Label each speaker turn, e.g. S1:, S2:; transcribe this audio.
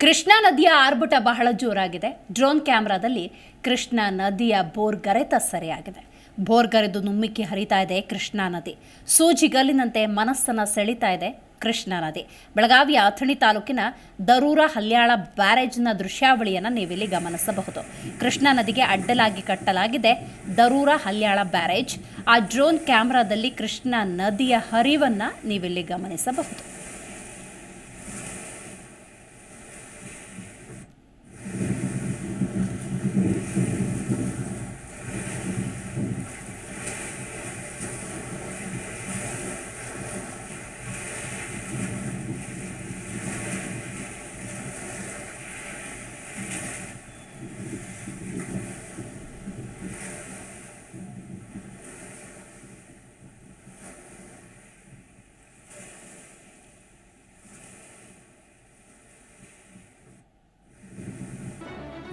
S1: ಕೃಷ್ಣಾ ನದಿಯ ಆರ್ಭಟ ಬಹಳ ಜೋರಾಗಿದೆ. ಡ್ರೋನ್ ಕ್ಯಾಮ್ರಾದಲ್ಲಿ ಕೃಷ್ಣಾ ನದಿಯ ಬೋರ್ಗರೆತ ಸರಿಯಾಗಿದೆ. ಬೋರ್ಗರೆದು ನುಮ್ಮಿಕ್ಕಿ ಹರಿತಾ ಇದೆ ಕೃಷ್ಣಾ ನದಿ. ಸೂಜಿಗಲ್ಲಿನಂತೆ ಮನಸ್ಸನ್ನು ಸೆಳಿತಾ ಇದೆ ಕೃಷ್ಣಾ ನದಿ. ಬೆಳಗಾವಿಯ ಅಥಣಿ ತಾಲೂಕಿನ ದರೂರ ಹಲ್ಯಾಳ ಬ್ಯಾರೇಜ್ನ ದೃಶ್ಯಾವಳಿಯನ್ನು ನೀವಿಲ್ಲಿ ಗಮನಿಸಬಹುದು. ಕೃಷ್ಣಾ ನದಿಗೆ ಅಡ್ಡಲಾಗಿ ಕಟ್ಟಲಾಗಿದೆ ದರೂರ ಹಲ್ಯಾಳ ಬ್ಯಾರೇಜ್. ಆ ಡ್ರೋನ್ ಕ್ಯಾಮ್ರಾದಲ್ಲಿ ಕೃಷ್ಣಾ ನದಿಯ ಹರಿವನ್ನು ನೀವಿಲ್ಲಿ ಗಮನಿಸಬಹುದು.